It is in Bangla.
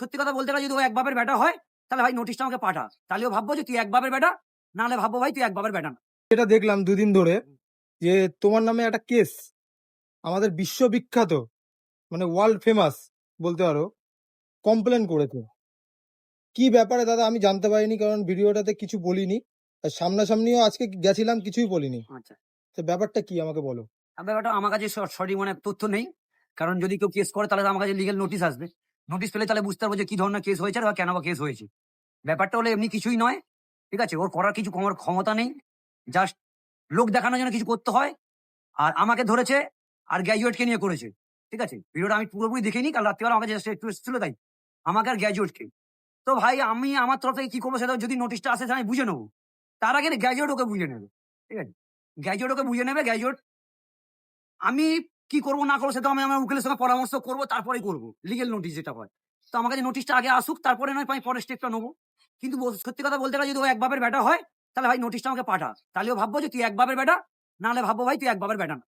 সত্যি কথা বলতে গেলে যদি ও এক বাপের বেটা হয় তাহলে ভাই নোটিশটা আমাকে পাঠা। তাহলেও ভাববো যে তুই এক বাপের বেটা নাহলে ভাববো ভাই তুই এক বাপের বেটা না। যেটা দেখলাম দুদিন ধরে যে তোমার নামে একটা কেস আমাদের বিশ্ববিখ্যাত মানে ওয়ার্ল্ড ফেমাস বলতে পারো কমপ্লেন করেছে। কি ব্যাপারে দাদা আমি জানতে পারিনি কারণ ভিডিওটাতে কিছু বলিনি। আর সামনাসামনিও আজকে গেছিলাম কিছুই বলিনি। আচ্ছা। তো ব্যাপারটা কি আমাকে বলো? ব্যাপারটা আমার কাছে সঠিক মানে তথ্য নেই। কারণ যদি কেউ কেস করে তাহলে আমার কাছে লিগেল নোটিশ আসবে। নোটিশ পেলে তাহলে বুঝতে পারব যে কি ধরনের কেস হয়েছে বা কেন বা কেস হয়েছে। ব্যাপারটা হলো এমনি কিছুই নয়, ঠিক আছে? ওর করার কিছু আমার ক্ষমতা নেই। জাস্ট লোক দেখানোর জন্য কিছু করতে হয় আর আমাকে ধরেছে আর গ্র্যাজুয়েটকে নিয়ে করেছে, ঠিক আছে? ভিডিওটা আমি পুরোপুরি দেখিনি, কাল রাত্রিবেলা আমাকে just একটু এসেছিল তাই। আমাকে আর গ্র্যাজুয়েটকে তো ভাই, আমি আমার তরফ থেকে কি করব সেটা যদি নোটিশটা আসে আমি বুঝে নেব। তার আগে গ্র্যাজুয়েট ওকে বুঝে নেবে, ঠিক আছে? গ্র্যাজুয়েট ওকে বুঝে নেবে গ্র্যাজুয়েট আমি কি করব, না করব সেটা আমি আমার উকিলের সঙ্গে পরামর্শ করব, তারপরেই করব লিগেল নোটিশ যেটা হয়। তো আমার কাছে নোটিশটা আগে আসুক, তারপরে নয়, আমি পরের স্টেপটা নেব। কিন্তু সত্যি কথা বলতে গেলে যদি ও এক বাপের বেটা হয়, তাহলে ভাই নোটিশটা আমাকে পাঠা। তাহলেও ভাববো যে তুই এক বাপের বেটা নাহলে ভাববো ভাই তুই এক বাপের বেটা না।